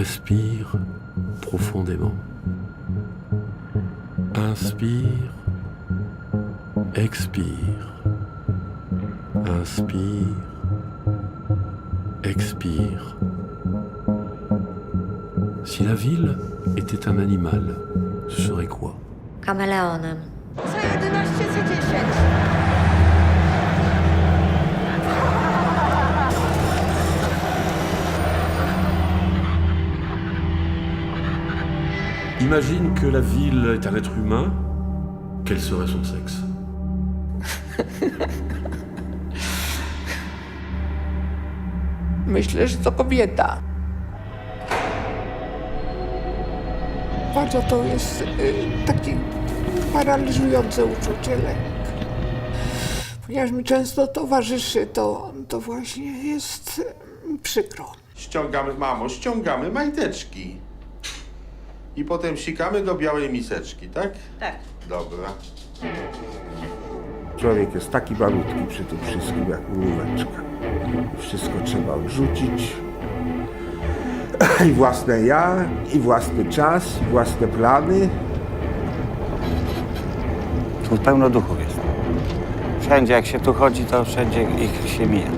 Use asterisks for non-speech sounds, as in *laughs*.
Respire profondément. Inspire. Expire. Inspire. Expire. Si la ville était un animal, ce serait quoi? Kameleonem. Imagine que la ville est un être humain. Quel serait son sexe *laughs* Myślę, że to kobieta. Bardzo to jest y, takie paraliżujące uczucie lęk. Ponieważ mi często towarzyszy, to, to właśnie jest y, przykro. Ściągamy, mamo, ściągamy majteczki. I potem sikamy do białej miseczki, tak? Tak. Dobra. Człowiek jest taki malutki przy tym wszystkim jak mróweczka. Wszystko trzeba odrzucić. I własne ja, i własny czas, i własne plany. Tu pełno duchów jest. Wszędzie jak się tu chodzi, to wszędzie ich się mija.